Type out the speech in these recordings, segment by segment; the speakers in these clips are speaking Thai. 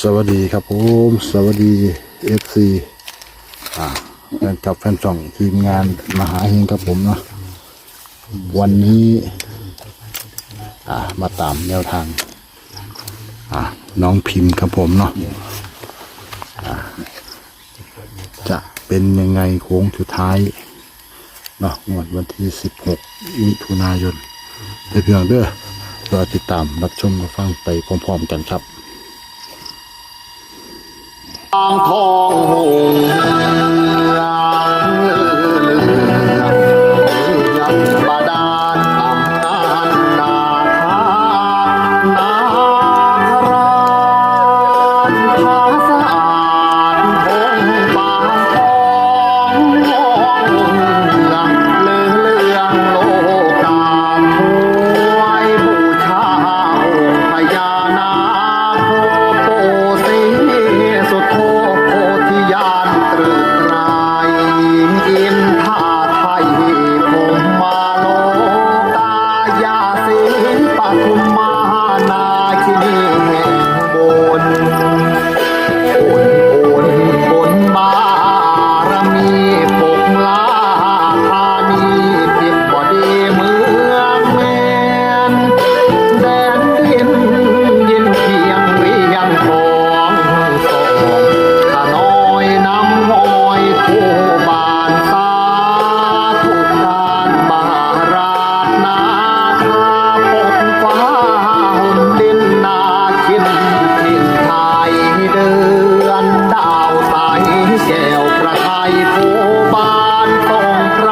สวัสดีครับผมสวัสดีเอฟซีแฟนกับแฟนช่องทีมงานมหาเฮงครับผมเนาะวันนี้มาตามแนวทางน้องพิมพ์ครับผมเนาะจะเป็นยังไงโค้งสุดท้ายเนาะงวดวันที่สิบหกมิถุนายนไปเพียงเด้อรอติดตามรับชมรับฟังไปพร้อม ๆ กันครับ 痛苦。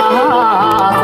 啊。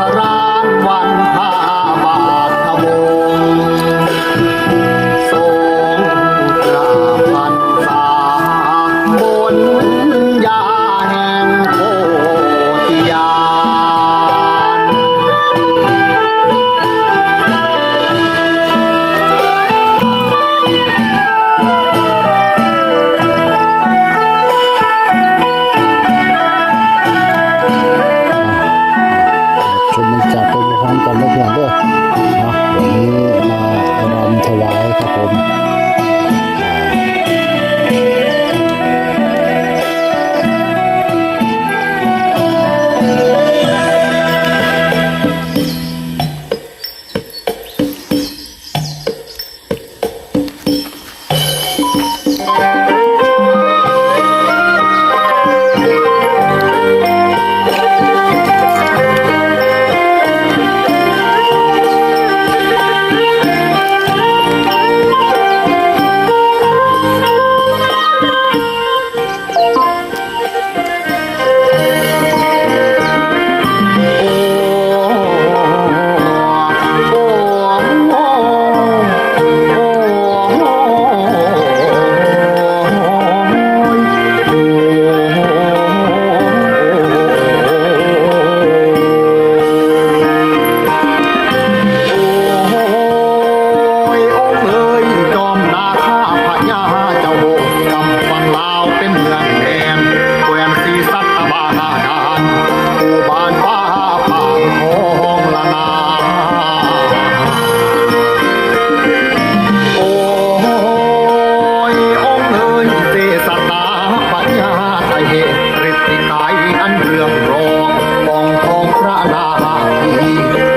เรื่องรองปองของพระนาคี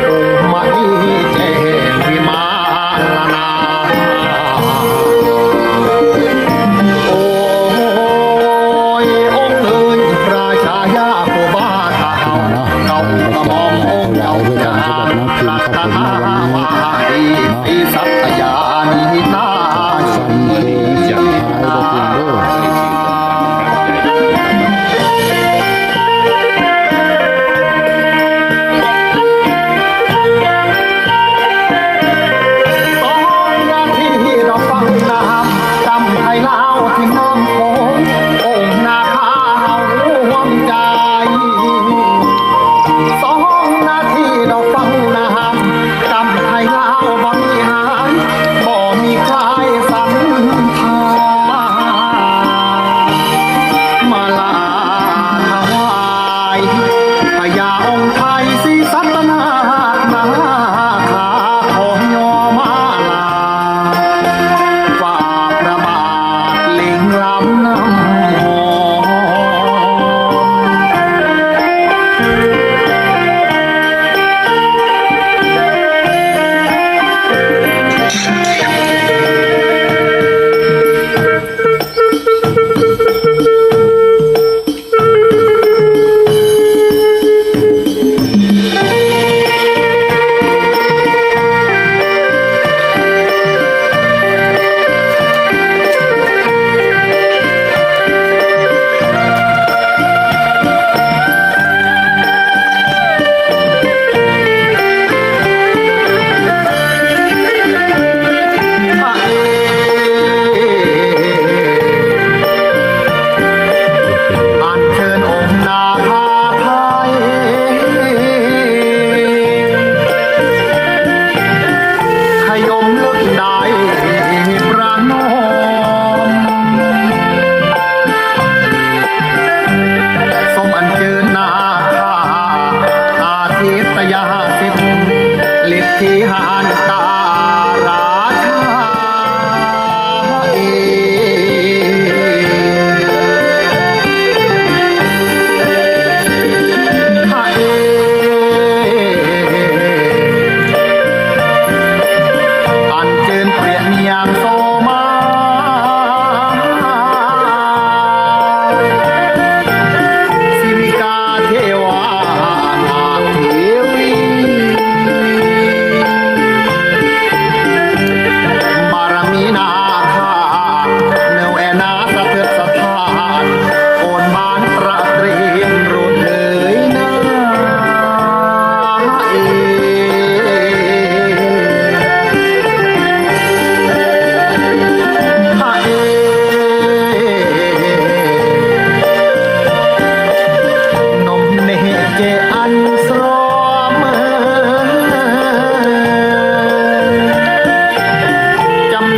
องค์มณีเจวิมาลนา โอ้ยองเอ๋ยราชายาคบาตาเก่าระหม่อมองค์เก่าจาลักษณะวาดีสัตยานินา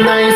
จ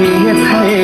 วิสุ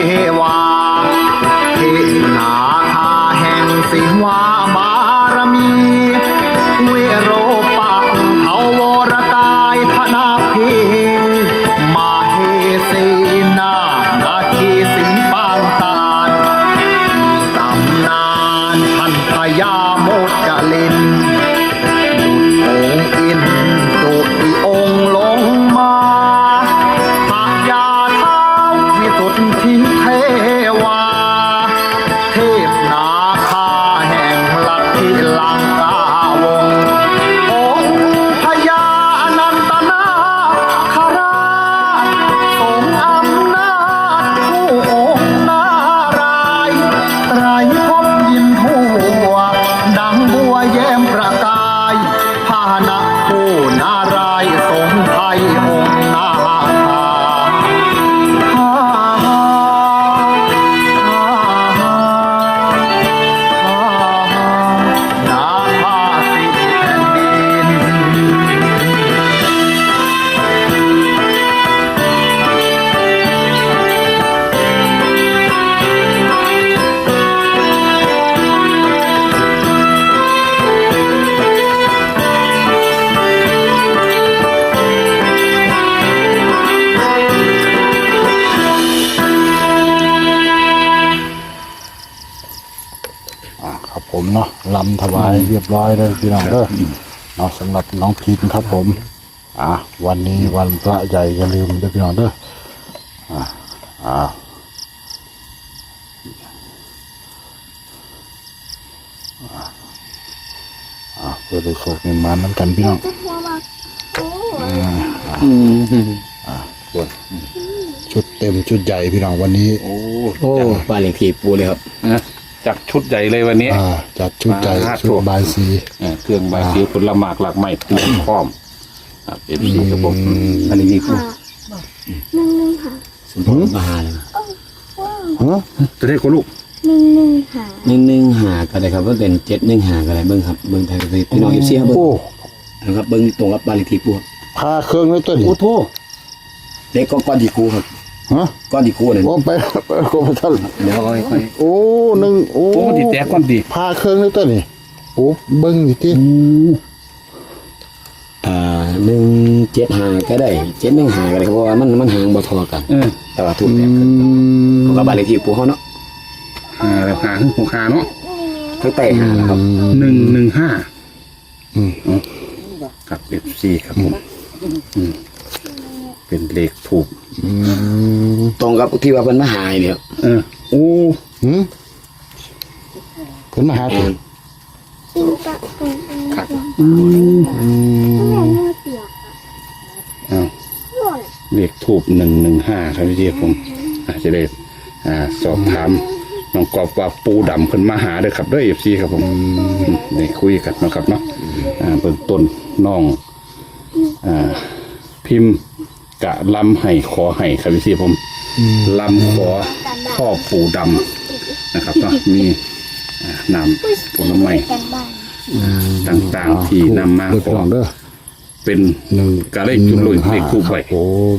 าะลำถวายเรียบร้อยแล้วพี่น้องเด้อเนาะสำหรับน้องพินครับผม อ่าวันนี้วันพระใหญ่อย่าลืมเด้อพี่น้องเด้ออ่าอ่าอ่าเพื่อได้โชคเงินมาน้ำกันพี่น้องจะหัวมาโอ้ส่วนชุดเต็มชุดใหญ่พี่น้องวันนี้ โอ้โอ้จากบ้านเลขที่ปูเลยครับนะ จากชุดใหญ่เลยวันนี้ อ่าจัดชุดใหญ่อ่าชุดบายสี เออเครื่องใบสีผลหมากหลากไม้เตรียมพร้อมครับเป็นสีกระบอกบ้านเลขที่ปูค่ะหนึ่งหนึ่งค่ะสมพรมาหาเลยว้าวฮะจะได้คนลูกหนึ่งหนึ่งค่ะหนึ่งหนึ่งหาก็ได้ครับว่าเป็นเจ็ดหนึ่งหาก็ได้เบิ้งครับเบิ้งไทยไปพี่น้องเอฟซีครับเบิ้งโอ้นะครับเบิ้งตรงกับบ้านเลขที่ปูครับพาเครื่องเลยตัวนี้โอ้โทเด็กก็ก้อนดีคูครับ ฮะก้อนดีคูเนี่ยโอ้ไปไปโกไปท่านเดี๋ยวค่อยโอ้หนึ่งโอ้โอ้ดีแตกก่อนดีพาเครื่องเลยตัวนี้โอ้เบิ้งอยู่ที่ๆอ่าหนึ่งเจ็ดห้าก็ได้เจ็ดหนึ่งห้าก็ได้ครับเพราะว่ามันมันห่างบ่เทอกัน เออแต่ว่าทุกอืแบบมของกับบ้านเลขที่ปู่เขาเนาะหาแล้วหาหกหาเนาะทั้งแต่ห้านะครับหนึ่งหนึ่งห้าอืมครับเอฟซีครับผมอืม เป็นเลขถูกอืมตรงกับที่ว่าเพิ่นมาหายเนี่ยเออโอ้หืมเพิ่นมาหาตัวปิงปะปิงปิงครับอืมแม่เนื้อเปียกอ้าวหล่นเลขถูกหนึ่งหนึ่งห้าครับพี่ผม อาจจะได้อ่า สอบถามน้องกอบว่าปูดำเพิ่นมาหาเด้อครับด้วยเอฟซีครับผมอืมได้คุยกันเนาะครับเนาะอ่าเบื้องต้นน้อง อ่า พิมพ์ กะลำไห้ขอไห้ครับพี่ซีผมลำขอพ่อปูดำนะครับเนาะมีอ่านำผลไม้กันบ้านต่างๆที่นำมาเปิดขอกล่องเด้อเป็นหนึ่ง กะเลขจุดลุยเลขคู่คไว้รับผม